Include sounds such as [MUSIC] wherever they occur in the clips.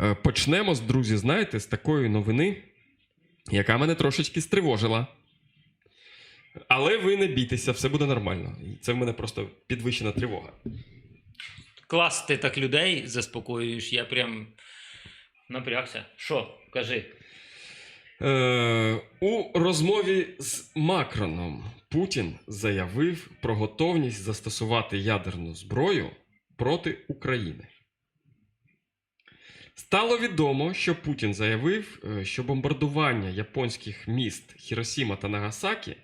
Е, Почнемо, друзі, знаєте, з такої новини, яка мене трошечки стривожила. Але ви не бійтеся, все буде нормально. Це в мене просто підвищена тривога. Клас, ти так людей заспокоюєш, я прям напрягся. Що, кажи. Е, у розмові з Макроном Путін заявив про готовність застосувати ядерну зброю проти України. Стало відомо, що Путін заявив, е, що бомбардування японських міст Хіросіма та Нагасакі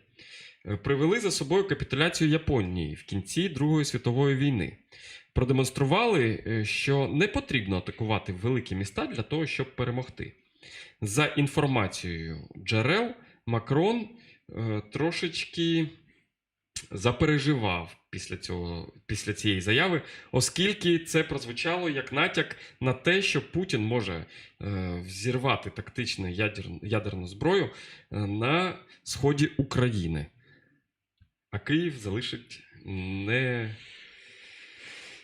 е, привели за собою капітуляцію Японії в кінці Другої світової війни. Продемонстрували, е, що не потрібно атакувати великі міста для того, щоб перемогти. За інформацією джерел, Макрон трошечки запереживав після, цього, після цієї заяви, оскільки це прозвучало як натяк на те, що Путін може е, взірвати тактичну ядер, ядерну зброю е, на сході України. А Київ залишить не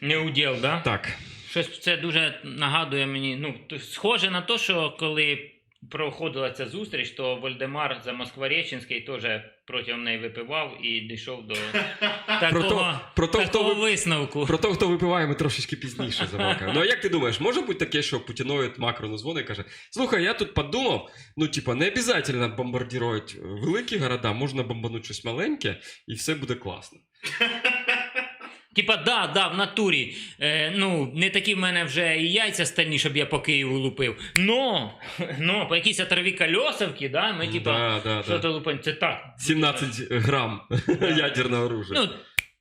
Не уділ, да? так. Щось це дуже нагадує мені. Ну, схоже на те, що коли проходила ця зустріч, то Вольдемар за Москвореченський теж протягом неї випивав і дійшов до [LAUGHS] такого, про то, висновку. Про того, хто випиває, ми трошечки пізніше забалакаємо. Ну а як ти думаєш, може бути таке, що Путіноїд Макрону дзвонить і каже: Слухай, я тут подумав, ну типа, не обов'язково бомбардувати великі города, можна бомбанути щось маленьке, і все буде класно. [LAUGHS] Типа, да, да, в натурі. Е, ну, не такі в мене вже і яйця стальні, щоб я по Києву лупив. Но, но по якійсь отраві кольосовки, да, ми типа, да, да, що да. то це так. 17 грам ядерного оружия. Ну,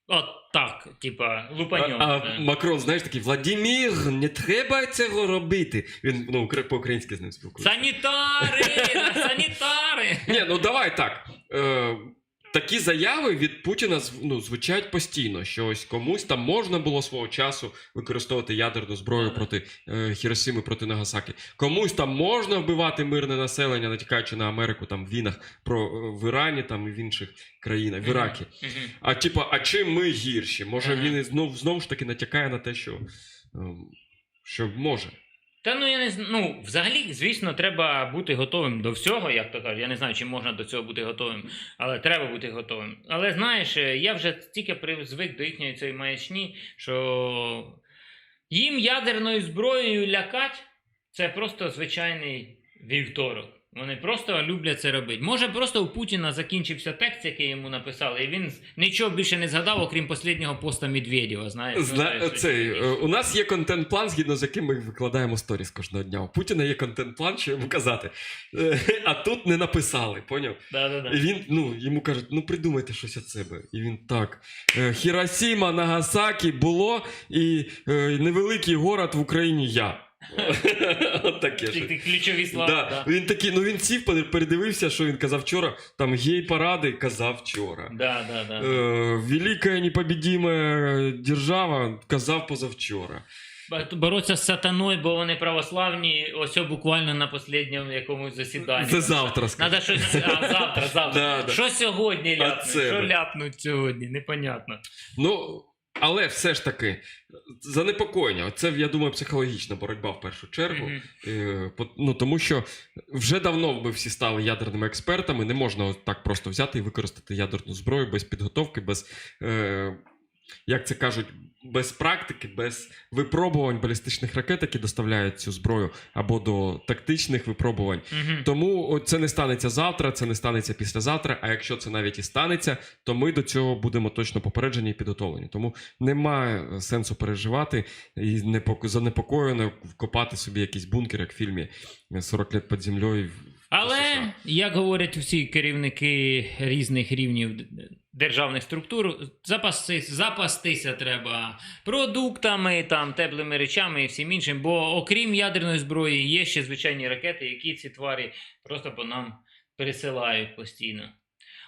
от так, типа, а, лупаньом. а да. Макрон, знаєш, такий Владимир, не треба цього робити. Він ну, по-українськи з ним спілкується. Санітари! Санітари! Ні, ну давай так. Е, такі заяви від Путіна ну, звучать постійно, що ось комусь там можна було свого часу використовувати ядерну зброю проти е, Хіросіми, проти Нагасаки. Комусь там можна вбивати мирне населення, натякаючи на Америку там в війнах про е, в Ірані там і в інших країнах, в Іракі. А типа, а чим ми гірші? Може він знов знову ж таки натякає на те, що, ем, що може. Та ну я не знаю. Ну, взагалі, звісно, треба бути готовим до всього, як то кажуть. Я не знаю, чи можна до цього бути готовим, але треба бути готовим. Але знаєш, е, я вже тільки призвик до їхньої цієї маячні, що їм ядерною зброєю лякать це просто звичайний вівторок. Вони просто люблять це робити. Може, просто у Путіна закінчився текст, який йому написали, і він нічого більше не згадав, окрім останнього поста Медведєва. Знаєш, Зна... це- це- Цей, е, у нас є контент-план, згідно з яким ми викладаємо сторіс кожного дня. У Путіна є контент-план, що йому казати. Е, [LAUGHS] А тут не написали, поняв? Да-да-да. І він, ну, йому кажуть, ну придумайте щось від себе. І він так. е, Хіросіма, Нагасакі було, і е, невеликий город в Україні я. От таке ті ключові слова. Да. Да. Він такий, ну він сів, пере- передивився, що він казав вчора. Там гей-паради казав вчора. Да, да, да. Е, Велика непобідима держава казав позавчора. Бороться з сатаною, бо вони православні, ось буквально на останньому якомусь засіданні. Це завтра скажу. Надо щось. А, завтра, завтра. [LAUGHS] Да, да. Що сьогодні ляпнуть? Що ляпнуть сьогодні? Непонятно. Ну, але все ж таки, занепокоєння. Це, я думаю, психологічна боротьба в першу чергу. Mm -hmm. Ну, тому що вже давно ми всі стали ядерними експертами. Не можна так просто взяти і використати ядерну зброю без підготовки, без. Е, як це кажуть, без практики, без випробувань балістичних ракет, які доставляють цю зброю, або до тактичних випробувань. Мгм. Тому це не станеться завтра, це не станеться післязавтра. А якщо це навіть і станеться, то ми до цього будемо точно попереджені і підготовлені. Тому немає сенсу переживати і непоко- занепокоєно копати собі якийсь бункер, як в фільмі «40 лет під землею. Але, як говорять всі керівники різних рівнів державних структур, запастись, запастися треба продуктами, там, теплими речами і всім іншим. Бо окрім ядерної зброї, є ще звичайні ракети, які ці тварі просто по нам пересилають постійно.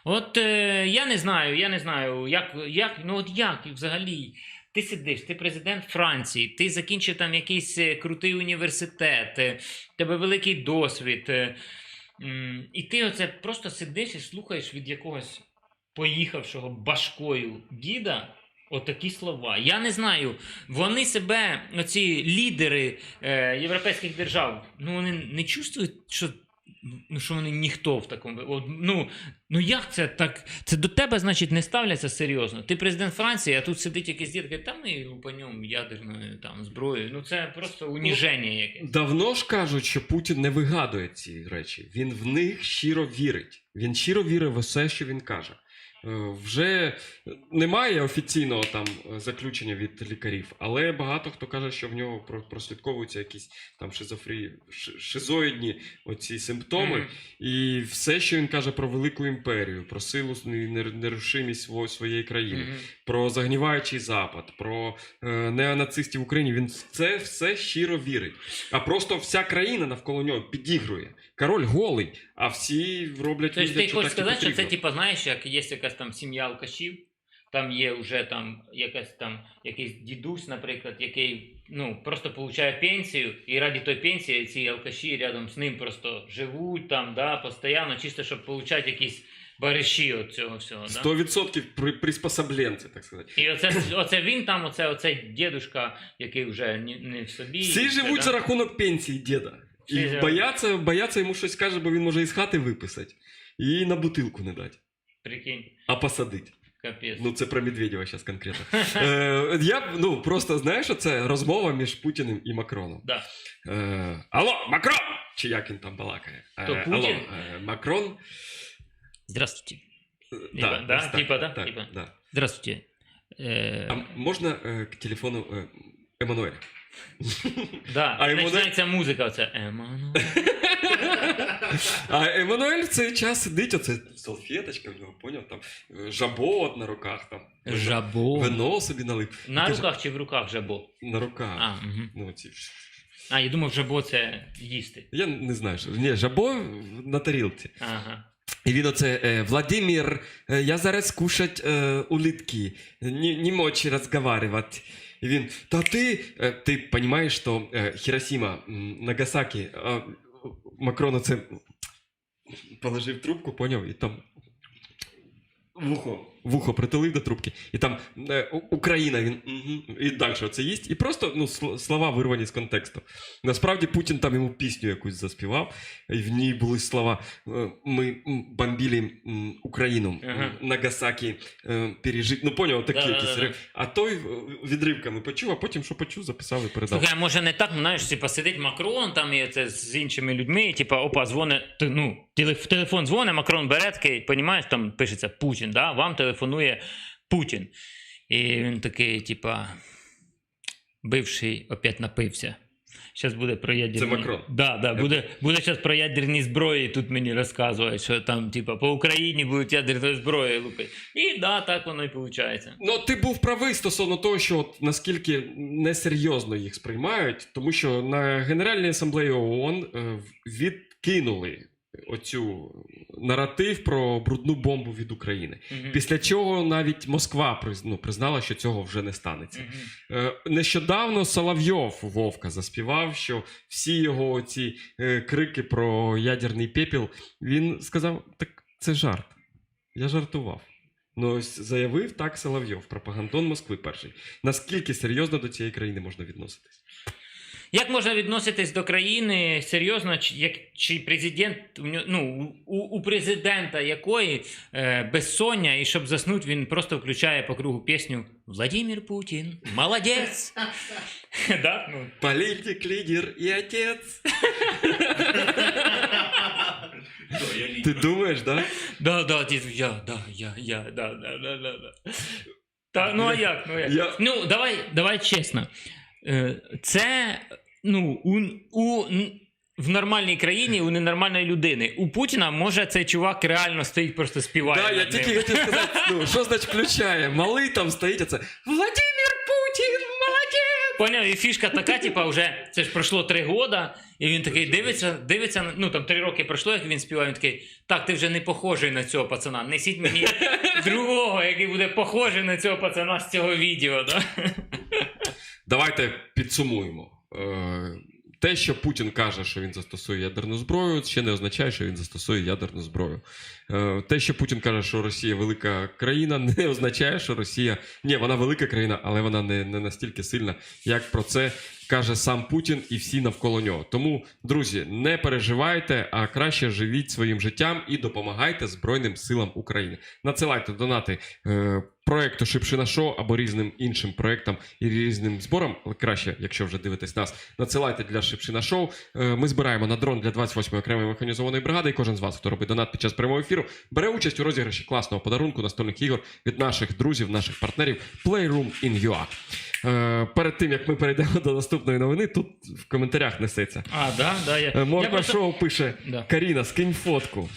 От е, я не знаю, я не знаю, як, як, ну от як взагалі. Ти сидиш, ти президент Франції, ти закінчив там якийсь е, крутий університет, е, тебе великий досвід. І ти оце просто сидиш і слухаєш від якогось поїхавшого башкою діда Отакі слова. Я не знаю. Вони себе, оці лідери е, європейських держав, ну вони не чувствують, що, ну, що вони ніхто в такому. Ну, ну як це так? Це до тебе, значить, не ставляться серйозно. Ти президент Франції, а тут сидить якийсь дід, каже, та ми ньому ядерною там зброєю. Ну це просто уніження якесь. Давно ж кажуть, що Путін не вигадує ці речі. Він в них щиро вірить. Він щиро вірить в усе, що він каже. Е, Вже немає офіційного там е, заключення від лікарів, але багато хто каже, що в нього прослідковуються якісь там шизофрії, ш- шизоїдні оці симптоми. Мгм. І все, що він каже про велику імперію, про силу і нерушимість своєї країни, Мгм. про загніваючий запад, про е, неонацистів в Україні. Він в це все щиро вірить. А просто вся країна навколо нього підігрує. Король голий, а всі роблять Тобто ти хочеш сказати, що це, типу, знаєш, як є якась там сім'я алкашів, там є вже там якась там якийсь дідусь, наприклад, який ну просто получає пенсію, і раді той пенсії ці алкаші рядом з ним просто живуть там, да, постійно, чисто щоб получати якісь бариші від цього всього. Да? 100% при, приспособленці, так сказати. І оце, оце він там, оце, оцей дідушка, який вже не, не в собі. Всі і все, живуть да? за рахунок пенсії діда. Всі І живуть. бояться, бояться йому щось каже, бо він може із хати виписати. І на бутилку не дати, Прикинь, а посадити. капець. Ну, це про Медведєва зараз конкретно. [LAUGHS] Е, я ну, просто знаєш, це розмова між Путіним і Макроном. Да. Е, алло, Макрон! Чи як він там балакає? Е, То Путін? Алло, е, Макрон. Здравствуйте. Е, Типа, да? ось так, Типа, да? Так, Типа. да. Здравствуйте. Е, А можна е, к телефону е, Еммануеля? Да, А не- починається музика, оце Еману. [LAUGHS] [LAUGHS] А Еммануель в цей час сидить, оце салфеточка в нього, поняв, там е, жабо от на руках, там. Жабо. Вино собі налив. На руках чи в руках жабо? На руках. А, угу. Ну, ці. а я думав, жабо це їсти. Я не знаю, що. Ні, жабо на тарілці. Ага. І він оце е, Владимир, е, я зараз кушать е, улитки, не, не мочь розговаривати. І він, та ти, ти розумієш, що Хіросіма, Нагасакі, Макрон це положив трубку, поняв, і там вухо, вухо притулив до трубки, і там е, Україна, він угу, і далі оце їсть. І просто ну, слова вирвані з контексту. Насправді Путін там йому пісню якусь заспівав, і в ній були слова е, Ми бомбили Україну, Ага. Нагасакі е, пережить. Ну, поняв, такі Да-да-да. якісь. ри- А той відривками почув, а потім що почув, записав і передав. Слухай, може не так, ну, знаєш, типа сидить Макрон там і це з іншими людьми, і типа, опа, дзвоне, т- ну, телефон дзвоне, Макрон бере такий, понімаєш, там пишеться Путін, да? вам телефонує Путін. І він такий, типа, бивший опять напився. Зараз буде про ядерні... Це Макрон. Да, да, буде, буде зараз про ядерні зброї, тут мені розказують, що там, типа, по Україні будуть ядерні зброї лупити. І да, так воно і виходить. Ну, ти був правий стосовно того, що от наскільки несерйозно їх сприймають, тому що на Генеральній асамблеї ООН е, відкинули оцю наратив про брудну бомбу від України. Мгм. Після чого навіть Москва ну, признала, що цього вже не станеться. Е, Нещодавно Соловйов Вовка заспівав, що всі його ці е, крики про ядерний пепіл, він сказав: так це жарт. Я жартував. Ну, ось заявив так Соловйов, пропагандон Москви перший. Наскільки серйозно до цієї країни можна відноситись? Як можна відноситись до країни серйозно, чи, як, чи президент у ну, у, у президента якої е, безсоння, і щоб заснути, він просто включає по кругу пісню Владимир Путін, молодець. [LAUGHS] Да? Ну, Політик, лідер і отець. [LAUGHS] Ти думаєш, да? Да, да, я, да, я, я, да, да, да, да, да. Та, ну а як? Ну, як? Я- ну давай, давай чесно. Е, Це ну, у, у, в нормальній країні у ненормальної людини. У Путіна може цей чувак реально стоїть, просто співає. Да, я над тільки хотів сказати, ну, [LAUGHS] що значить включає? Малий там стоїть, оце Владимир Путін, молодець! Поняв, і фішка така, типа, вже це ж пройшло три года, і він такий дивиться, дивиться, ну там три роки пройшло, як він співає, він такий, так, ти вже не похожий на цього пацана. Несіть мені [LAUGHS] другого, який буде похожий на цього пацана з цього відео. Да? Давайте підсумуємо. Е, те, що Путін каже, що він застосує ядерну зброю, ще не означає, що він застосує ядерну зброю. Е, Те, що Путін каже, що Росія велика країна, [LAUGHS] не означає, що Росія. Ні, вона велика країна, але вона не, не настільки сильна, як про це каже сам Путін і всі навколо нього. Тому, друзі, не переживайте, а краще живіть своїм життям і допомагайте Збройним силам України. Надсилайте донати е, проекту Шипшина Шоу або різним іншим проектам і різним зборам. Краще, якщо вже дивитесь нас, надсилайте для Шипшина Шоу. Е, ми збираємо на дрон для 28-ї окремої механізованої бригади. І кожен з вас, хто робить донат під час прямого ефіру, бере участь у розіграші класного подарунку настольних ігор від наших друзів, наших партнерів Playroom in UA. Е, перед тим як ми перейдемо до наступної новини, тут в коментарях несеться. А, да, да, я, Е, Морква просто... Шоу пише: Да. Каріна, скинь фотку.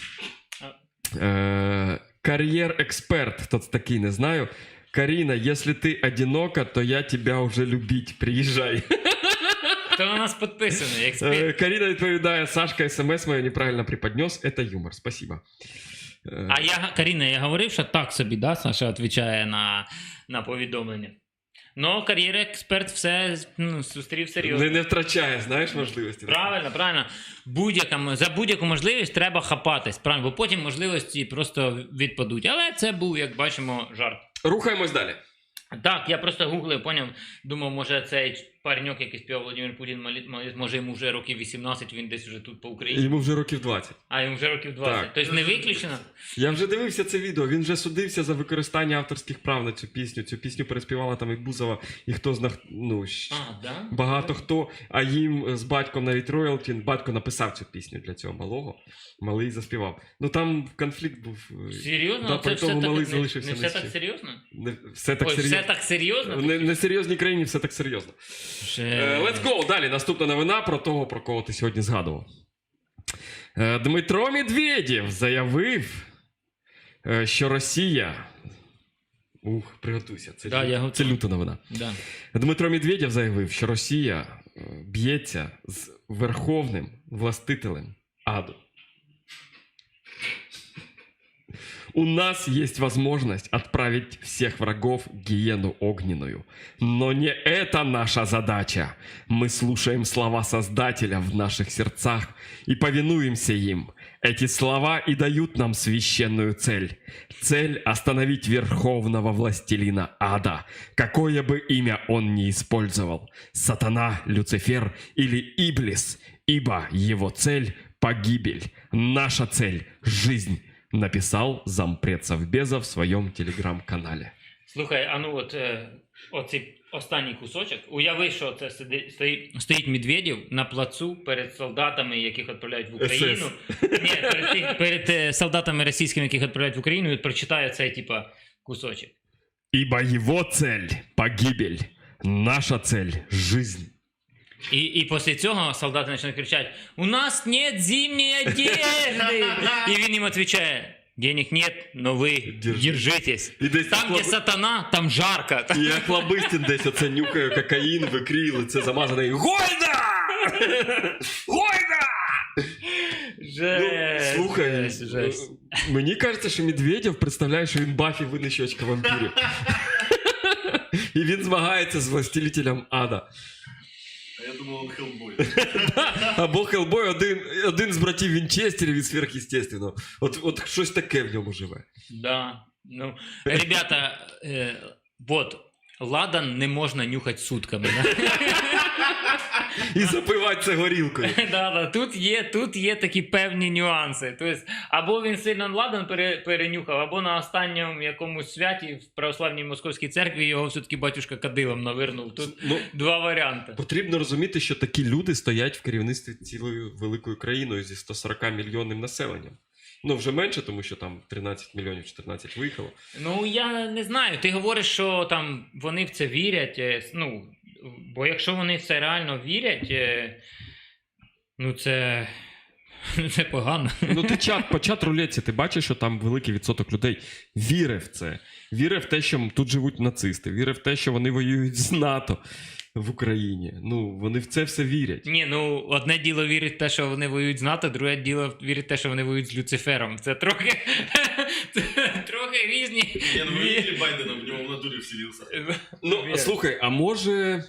Е, кар'єр експерт, хто це такий, не знаю. Каріна, якщо ти одинока, то я тебе вже любить. Приїжджай. [LAUGHS] Хто на нас підписаний? Експерт. Е, Каріна відповідає: Сашка, смс моє неправильно преподнес. Это юмор. Спасибо. Е, А я, Каріна, я говорив, що так собі, да, Саша відповідає на, на повідомлення. Ну, кар'єра експерт все ну, зустрів серйозно. не, не втрачає, знаєш, можливості. Правильно, правильно. Будь-яка, за будь-яку можливість треба хапатись, правильно, бо потім можливості просто відпадуть. Але це був, як бачимо, жарт. Рухаємось далі. Так, я просто гуглив, поняв, думав, може цей пареньок, який співав Володимир Путін, малі- може йому вже років 18, він десь вже тут по Україні. Йому вже років 20. А йому вже років 20. Так. Тобто не виключено. Я вже дивився це відео. Він вже судився за використання авторських прав на цю пісню. Цю пісню переспівала там і Бузова, і хто знах... ну, щ- А, да? багато хто, а їм з батьком навіть роялті, батько написав цю пісню для цього малого. Малий заспівав. Ну там конфлікт був. е, Серйозно? Да, це все тому так, малий не, залишився не все так серйозно? Не, все так Ой, серйозно. все так серйозно? В не- несерйозній країні все так серйозно. Е, Let's go! Далі. Наступна новина про того, про кого ти сьогодні згадував. Е, Дмитро Медведєв заявив, е, що Росія. Ух, приготуйся. Це, Да, лю- я це люта новина. Да. Дмитро Медведєв заявив, що Росія б'ється з верховним властителем аду. У нас есть возможность отправить всех врагов в гиену огненную. Но не это наша задача. Мы слушаем слова Создателя в наших сердцах и повинуемся им. Эти слова и дают нам священную цель. Цель остановить верховного властелина ада, какое бы имя он ни использовал. Сатана, Люцифер или Иблис, ибо его цель – погибель. Наша цель – жизнь написал зампред Совбеза в своем телеграм-канале. Слухай, а ну от е, оцей останній кусочок. Уяви, що це сиди, стоїть, стоїть Медведєв на плацу перед солдатами, яких відправляють в Україну. Ні, перед, перед е, солдатами російськими, яких відправляють в Україну, і прочитає цей, типа, кусочок. Ибо его цель – погибель. Наша цель – жизнь. І, і після цього солдати починають кричати: У нас нет зимней одежди! І він їм відповідає: Денег нет, но ви Держи. держитесь. І десь Там, де сатана, там жарко. І як Лабистін десь оце нюкає кокаїн, викрій, лице замазане. і Гойда! Гойда! Ну, слухай, жесть, жесть. мені кажеться, що Медведєв представляє, що він Баффі винищувачка вампірів. [LAUGHS] І він змагається з властелителем ада. А я думал, он Хеллбой. [LAUGHS] Або Хелбой один, один з братів Вінчестерів від сверхъестественного. От, от щось таке в ньому живе. Да. Ну, ребята, е, вот, ладан не можна нюхати сутками. Да? [LAUGHS] [LAUGHS] І запивати це горілкою. [LAUGHS] да, да. Тут, є, тут є такі певні нюанси. Тобто, або він сильно ладан пере, перенюхав, або на останньому якомусь святі в православній московській церкві його все-таки батюшка кадилом навернув. Тут Ну, два варіанти. Потрібно розуміти, що такі люди стоять в керівництві цілою великою країною зі 140 мільйонним населенням. Ну, вже менше, тому що там 13 мільйонів 14 виїхало. Ну я не знаю. Ти говориш, що там вони в це вірять. е, Ну, бо якщо вони в це реально вірять, е, ну це. Це погано. Ну, ти чат, по чат рулетці, ти бачиш, що там великий відсоток людей вірить в це. Вірить в те, що тут живуть нацисти, вірить в те, що вони воюють з НАТО в Україні. Ну, вони в це все вірять. Ні, ну одне діло вірить в те, що вони воюють з НАТО, друге діло вірить в те, що вони воюють з Люцифером. Це трохи [LAUGHS] різні. Не, ну видели Байдена, в ньому в натурі вселився. Ну, слухай, а може.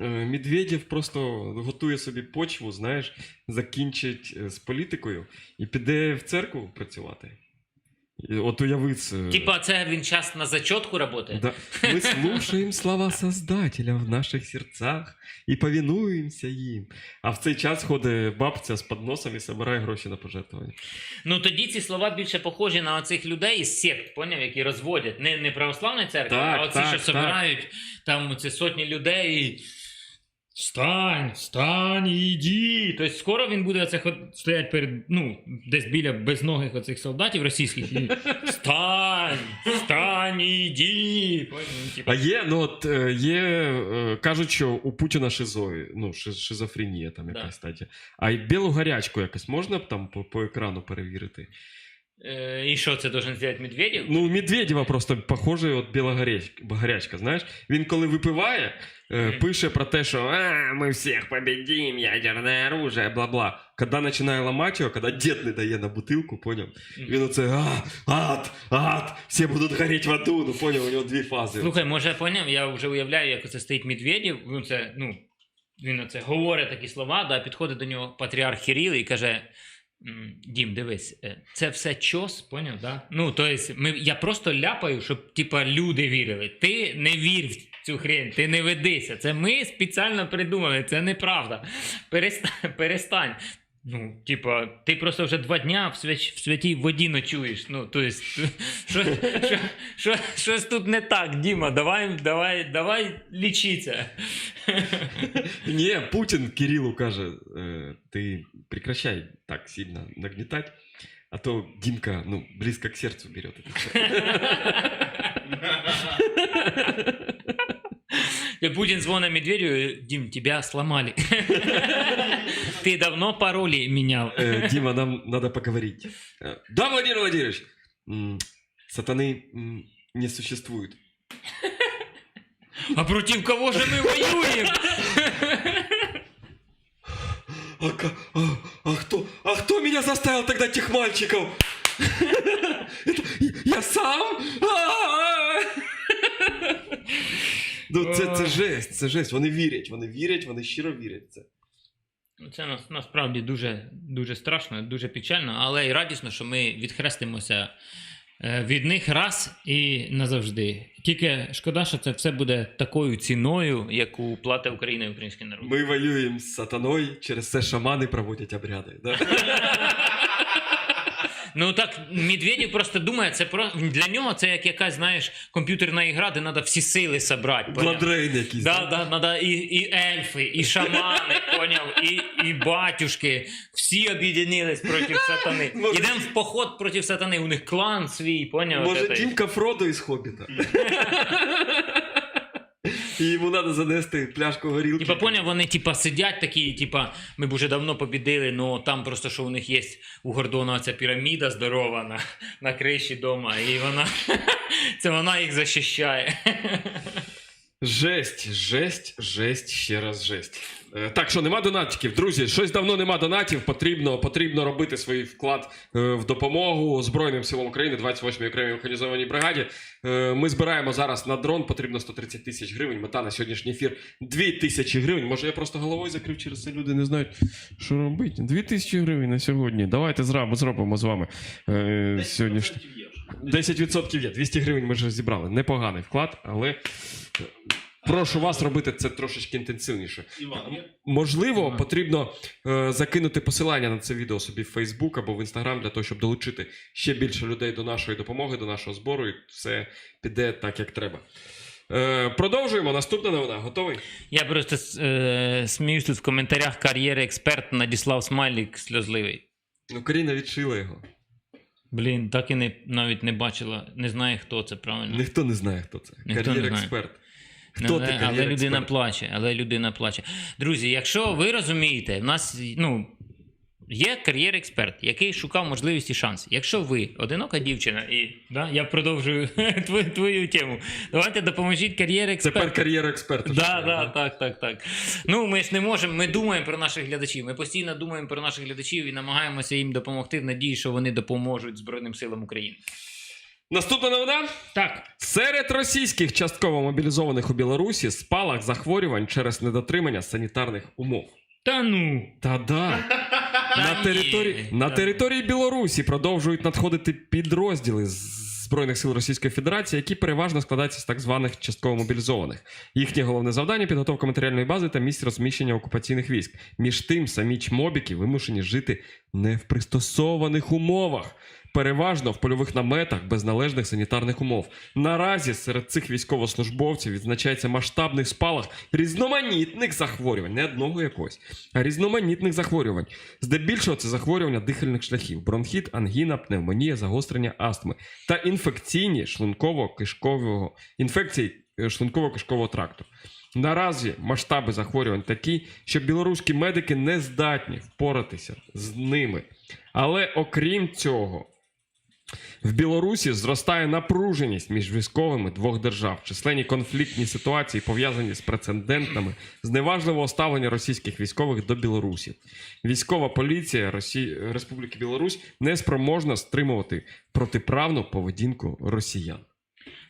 е, Медведєв просто готує собі почву, знаєш, закінчить е, з політикою і піде в церкву працювати. От уяви це. Типа, це він час на зачотку працює? Да. Мы слушаем слова Создателя в наших серцях і повинуємося їм. А в цей час ходить бабця з подносом і збирає гроші на пожертвування. Ну тоді ці слова більше похожі на оцих людей із сект, поняв, які розводять. Не, не православна церква, Так, а оці, так, що так. собирають там це сотні людей. Встань, встань, і. Тобто скоро він буде оце стоять перед, ну, десь біля безногих оцих солдатів російських. І, встань, встань, і йди. Поняв? Типа, А є, ну от е, є, е, кажуть, що у Путіна шизої, ну, шизофренія там Да. якась. А й білу гарячку якось можна б там по, по екрану перевірити? І що це должен зробити Медведєв? Ну, у Медведєва просто похожий от біла гарячка, знаєш? Він коли випиває, е, пише про те, що а, ми всіх победим, ядерне оружие, бла-бла. Коли починає ламати його, коли дід не дає на бутилку, поняв? Він оце а, ад, ад, всі будуть горіти в аду, ну поняв, у нього дві фази. Слухай, може, поняв, я вже уявляю, як це стоїть Медведєв, ну це, ну, він оце говорить такі слова, да, підходить до нього патріарх Кирил і каже: «М, Дім, дивись, е, це все чос, поняв, да? Ну, то есть, ми, я просто ляпаю, щоб типа люди вірили. Ти не вір в цю хрень, ти не ведися. Це ми спеціально придумали, це неправда. Перестань. перестань. Ну, типа, ти просто вже два дня в, свяч, в святій воді ночуєш. Ну, то есть, що, що, що, щось тут не так, Діма, давай, давай, давай лічиться. [LAUGHS] Ні, Путін Кирилу каже, е, ти прекращай так сильно нагнітати, а то Дімка, ну, близко к сердцу берет [LAUGHS] [LAUGHS] все. И Путин звонит Медведю, Дим, тебя сломали. [LAUGHS] Ты давно пароли менял. Э, Дима, нам надо поговорить. Э, Да, Владимир Владимирович, сатаны не существует. А против кого же мы воюем? [LAUGHS] А, а- а кто, а кто меня заставил тогда тех мальчиков? [LAUGHS] Это я сам? А-а-а! Ну, це, це жесть, це жесть. Вони вірять, вони вірять, вони щиро вірять в це. Це нас, насправді дуже, дуже страшно, дуже печально, але і радісно, що ми відхрестимося е, від них раз і назавжди. Тільки шкода, що це все буде такою ціною, яку платить Україна і український народ. Ми воюємо з сатаною, через це шамани проводять обряди. Да? [LAUGHS] Ну так Медведєв просто думає, це про для нього це як якась, знаєш, комп'ютерна ігра, де треба всі сили зібрати. Бладрейн якийсь. Да, да, надо і, і ельфи, і шамани, поняв, і, і батюшки. Всі об'єднились проти сатани. [LAUGHS] Може- Ідемо в поход проти сатани. У них клан свій, поняв? Може. Дімка Фродо із Хобіта. [LAUGHS] І йому треба занести пляшку горілки. Типа, поняв, вони типа сидять такі, типа, ми б уже давно побідили, але там просто що у них є у Гордона ця піраміда здорова на, на криші дома, і вона [LAUGHS] це вона їх захищає. Жесть, жесть, жесть, ще раз жесть. Е, Так що нема донатиків. Друзі, щось давно нема донатів. Потрібно, потрібно робити свій вклад е, в допомогу Збройним силам України, 28-й окремій механізованій бригаді. Е, Ми збираємо зараз на дрон, потрібно 130 тисяч гривень. Мета на сьогоднішній ефір 2 тисячі гривень. Може, я просто головою закрив через це люди не знають, що робити. 2 тисячі гривень на сьогодні. Давайте зробимо, з вами сьогоднішній. 10% є. 200 гривень ми вже зібрали. Непоганий вклад, але е, прошу вас робити це трошечки інтенсивніше. Можливо, потрібно е, закинути посилання на це відео собі в Facebook або в Instagram для того, щоб долучити ще більше людей до нашої допомоги, до нашого збору, і все піде так, як треба. Е, продовжуємо. Наступна новина. Готовий? Я просто е, сміюсь тут в коментарях кар'єри експерт надіслав смайлік сльозливий. Ну, Каріна відшила його. Блін, так і не, навіть не бачила, не знає, хто це правильно. Ніхто не знає, хто це. Ніхто не Кар'єр знає. експерт. Ну, Хто але, ти, але людина плаче, але людина плаче. Друзі, якщо ви розумієте, в нас ну, є кар'єр-експерт, який шукав можливість і шанс. Якщо ви одинока дівчина, і да, я продовжую [LAUGHS] твою, твою тему, давайте допоможіть Тепер кар'єр-експерту. кар'єр експерта. Да, да, так, так, так. Ну, ми ж не можемо, ми думаємо про наших глядачів. Ми постійно думаємо про наших глядачів і намагаємося їм допомогти в надії, що вони допоможуть Збройним силам України. Наступна новина. Так. Серед російських частково мобілізованих у Білорусі спалах захворювань через недотримання санітарних умов. Та ну. Та [LAUGHS] На території, на території Білорусі продовжують надходити підрозділи з Збройних сил Російської Федерації, які переважно складаються з так званих частково мобілізованих. Їхнє головне завдання підготовка матеріальної бази та місць розміщення окупаційних військ. Між тим, самі чмобіки вимушені жити не в пристосованих умовах. Переважно в польових наметах без належних санітарних умов. Наразі серед цих військовослужбовців відзначається масштабний спалах різноманітних захворювань, не одного якогось, а різноманітних захворювань. Здебільшого це захворювання дихальних шляхів, бронхіт, ангіна, пневмонія, загострення астми та інфекційні шлунково-кишкового інфекції е, шлунково-кишкового тракту. Наразі масштаби захворювань такі, що білоруські медики не здатні впоратися з ними. Але окрім цього, в Білорусі зростає напруженість між військовими двох держав, численні конфліктні ситуації пов'язані з прецедентами зневажливого ставлення російських військових до білорусів. Військова поліція Росі... Республіки Білорусь не спроможна стримувати протиправну поведінку росіян.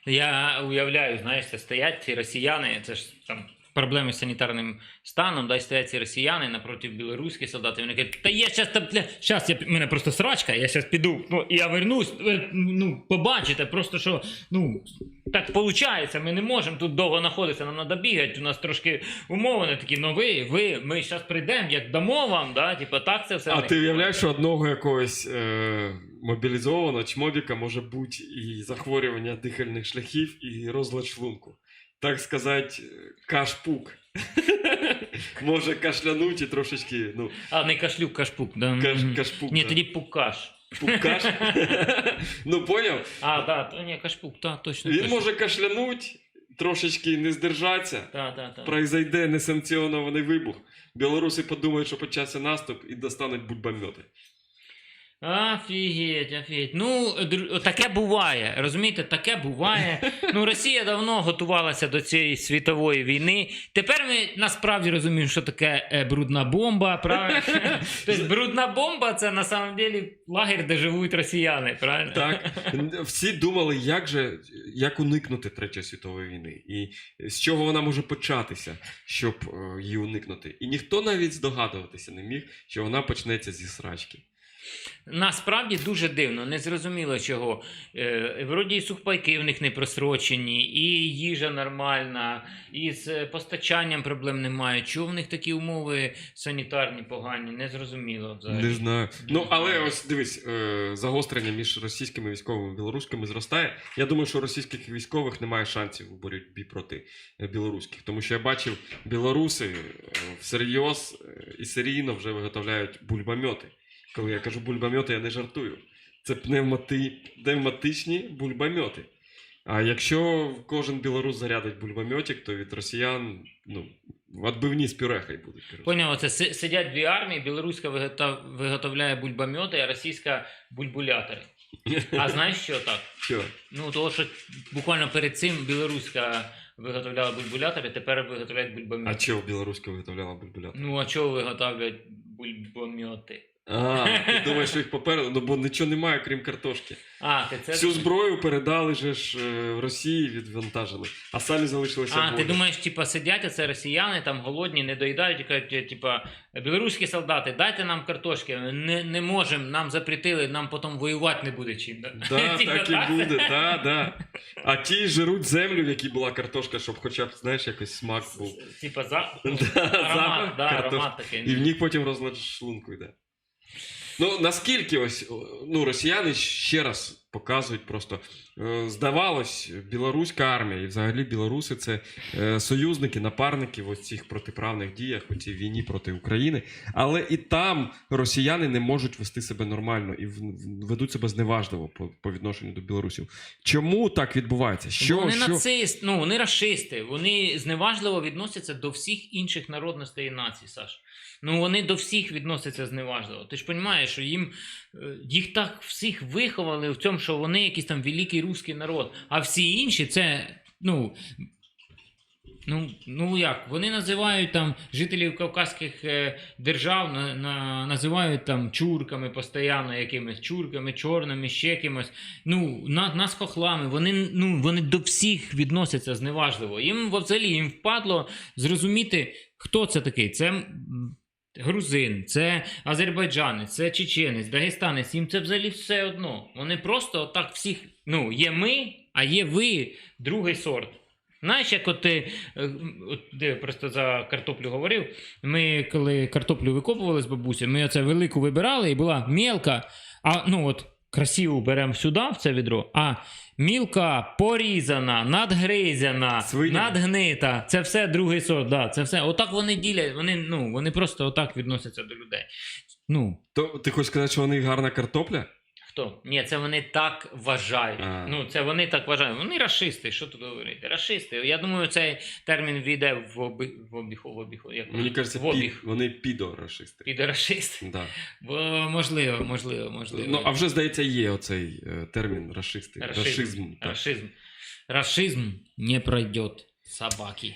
Я уявляю, знаєш, стоять ці росіяни, це ж там проблеми з санітарним станом, дай стоять ці росіяни напроти білоруських солдатів. Вони кажуть, та я щас там, бля, щас я, мене просто срачка, я щас піду, ну, і я вернусь, ну, побачите, просто що, ну, так виходить, ми не можемо тут довго знаходитися, нам треба бігати, у нас трошки умови не такі, ну ви, ви, ми зараз прийдемо, як дамо вам, да, типу, так це все. А ти уявляєш, що одного якогось е, мобілізованого чмобіка може бути і захворювання дихальних шляхів, і розлад шлунку. Так сказати, кашпук. [LAUGHS] може кашлянуть і трошечки, ну, А, не кашлюк, кашпук, да. каш, кашпук. Ні, да. тоді пукаш. Пукаш. [LAUGHS] ну, поняв? А, да, то ні, кашпук, та, точно. Він точно. може кашлянуть, трошечки не здержатися. Та, та, та. Произойде несанкціонований вибух. Білоруси подумають, що почався наступ і достануть бульбомети. Офігеть, офігеть. Ну, таке буває. Розумієте, таке буває. [LAUGHS] Ну, Росія давно готувалася до цієї світової війни. Тепер ми насправді розуміємо, що таке е, брудна бомба. Правильно? [LAUGHS] Тобто брудна бомба це на самом деле лагерь, де живуть росіяни, правильно? Так, [LAUGHS] всі думали, як же як уникнути Третьої світової війни, і з чого вона може початися, щоб е, її уникнути. І ніхто навіть здогадуватися не міг, що вона почнеться зі срачки. Насправді дуже дивно, незрозуміло чого. Е, вроді і сухпайки в них не просрочені, і їжа нормальна, і з постачанням проблем немає. Чого в них такі умови санітарні погані? Незрозуміло взагалі. Не знаю. Ну але ось дивись, е, загострення між російськими військовими і білоруськими зростає. Я думаю, що російських військових немає шансів у боротьбі проти е, білоруських, тому що я бачив, білоруси всерйоз і серійно вже виготовляють бульбомети. Коли я кажу бульбомети, я не жартую. Це пневмати... пневматичні бульбомети. А якщо кожен білорус зарядить бульбометик, то від росіян ну, відбивні з пюре хай будуть. Поняв, це сидять дві армії, білоруська виготовляє бульбомети, а російська бульбулятори. А знаєш що так? [LAUGHS] Що? Ну, того, що буквально перед цим білоруська виготовляла бульбулятори, тепер виготовляють А чого білоруська виготовляла бульбулятор? Ну, а чого виготовляють бульбомети? А, ти думаєш, що їх попереду, ну бо нічого немає, крім картошки. А, ти це. Всю зброю передали же ж е, в Росії, відвантажили, а самі залишилися А, ти думаєш, типа, сидять оце росіяни, там голодні, не доїдають і кажуть, типа, білоруські солдати, дайте нам картошки, не, не можемо, нам запретили, нам потім воювати не буде чим. Да, Да, [LAUGHS] Типа, так і буде, да, да. А ті жируть землю, в якій була картошка, щоб хоча б, знаєш, якось смак був. Типа, за... [LAUGHS] Да, аромат, запах да, картошки. аромат такий. І в них потім розлад шлунку йде. Ну, наскільки ось ну, росіяни ще раз показують просто. е, Здавалось, білоруська армія і взагалі білоруси це е, союзники, напарники в цих протиправних діях, у цій війні проти України. Але і там росіяни не можуть вести себе нормально і ведуть себе зневажливо по, по відношенню до білорусів. Чому так відбувається? Що, вони що? нацист, ну вони расисти, вони зневажливо відносяться до всіх інших народностей і націй, Саш. Ну вони до всіх відносяться зневажливо. Ти ж розумієш, що їм е, їх так всіх виховали в цьому, що вони якийсь там великий русський народ, а всі інші це, ну. Ну, ну як, вони називають там жителів кавказьких е, держав, на, на, називають там чурками постійно, якимись чурками, чорними, ще кимось. Ну, на, нас хохлами, вони, ну, вони до всіх відносяться зневажливо. Їм взагалі їм впадло зрозуміти, хто це такий. Це грузин, це азербайджанець, це чеченець, дагестанець. Їм це взагалі все одно. Вони просто отак всіх. Ну, є ми, а є ви, другий сорт. Знаєш, як от ти е, де просто за картоплю говорив, ми коли картоплю викопували з бабусі, ми оце велику вибирали і була мілка, а ну от красиву беремо сюди, в це відро, а мілка порізана, надгризяна, Свиня. надгнита. Це все другий сорт. Да, це все. Отак вони ділять, вони, ну, вони просто отак відносяться до людей. Ну, То ти хочеш сказати, що вони гарна картопля? Хто? Ні, це вони так вважають. А. Ну, це вони так вважають. Вони расисти, що тут говорити? Расисти. Я думаю, цей термін війде в обі... в обіг, в обіг, як Мені кажеться, в обіг. вони підорашисти. Підрашист. Да. Бо можливо, можливо, можливо. Ну, а вже, здається, є оцей е, термін расисти. Рашизм. Рашизм. Рашизм. Рашизм не пройдет собаки.